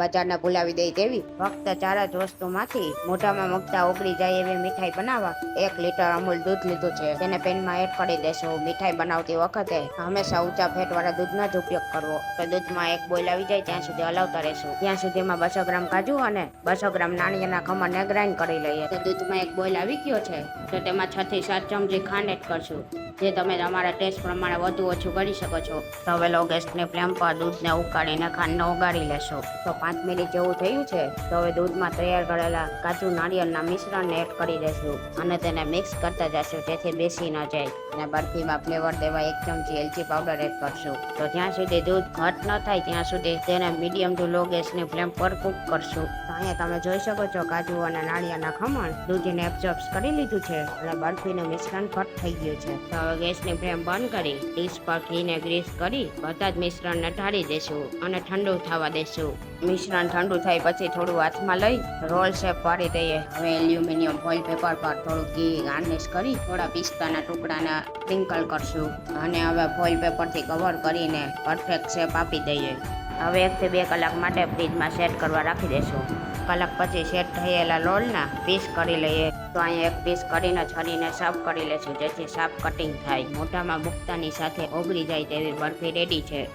બજારને ભૂલાવી દે તેવી ફક્ત ચાર જ વસ્તુમાંથી મોઢામાં મગતા ઓગળી જાય એવી મીઠાઈ બનાવવા. એક લીટર અમૂલ દૂધ લીધું છે. તેને પેનમાં એડ કરી દેશું. મીઠાઈ બનાવતી વખતે હંમેશા ઊંચા ફેટવાળા દૂધનો જ ઉપયોગ કરવો. તો દૂધમાં એક બોઇલ આવી જાય, ત્યાં સુધી હલાવતા રહેશું. ત્યાં સુધીમાં બસો ગ્રામ કાજુ અને બસો ગ્રામ નાળિયેરના ખમણને ગ્રાઇન્ડ કરી લઈએ. તો દૂધમાં એક બોઇલ આવી ગયો છે. તો તેમાં છ થી સાત ચમચી ખાંડ એડ કરશું, જે તમે તમારા ટેસ્ટ પ્રમાણે વધુ ઓછું કરી શકો છો. તવેલો ગેસની ફ્લેમ પર દૂધને ઉકાળીને ખાંડને ઓગાળી લેશો. તો પાંચ મિનિટ જેવું થયું છે, તો હવે દૂધમાં તૈયાર કરેલા કાજુ નાળિયેરના મિશ્રણને એડ કરી દેશું અને તેને મિક્સ કરતા જશું, જેથી બેસી ન જાય. અને બરફીમાં ફ્લેવર દેવા એક ચમચી એલચી પાવડર એડ કરશું. તો જ્યાં સુધી દૂધ ઘટ ન થાય, ત્યાં સુધી તેને મીડિયમ ટુ લો ગેસની ફ્લેમ પર કૂક કરશું. અહીંયા તમે જોઈ શકો છો, કાજુ અને નાળિયેરના ખમણ દૂધીને એબ્ઝોર્બ કરી લીધું છે અને બરફીનું મિશ્રણ ઘટ થઈ ગયું છે. તો હવે ગેસની ફ્લેમ બંધ કરી, ડીશ પર ઘીને ગ્રીસ કરી, બધા જ મિશ્રણને ઢાળી દેશું અને ઠંડુ થવા દેશું. મિશ્રણ ઠંડુ થાય પછી થોડું હાથમાં લઈ રોલ શેપ પાડી દઈએ. હવે એલ્યુમિનિયમ ફોઇલ પેપર પર થોડું ઘી ગાર્નિશ કરી થોડા પિસ્તાના ટુકડાના સ્પ્રિંકલ કરશું. અને હવે ફોઇલ પેપરથી કવર કરીને પરફેક્ટ શેપ આપી દઈએ. હવે એકથી બે કલાક માટે ફ્રીજમાં સેટ કરવા રાખી દેશું. કલાક પછી સેટ થયેલા રોલના પીસ કરી લઈએ. તો અહીંયા એક પીસ કરીને છરીને સાફ કરી લેશું, જેથી સાફ કટિંગ થાય. મોઢામાં મુક્તાની સાથે ઓગળી જાય તેવી બરફી રેડી છે.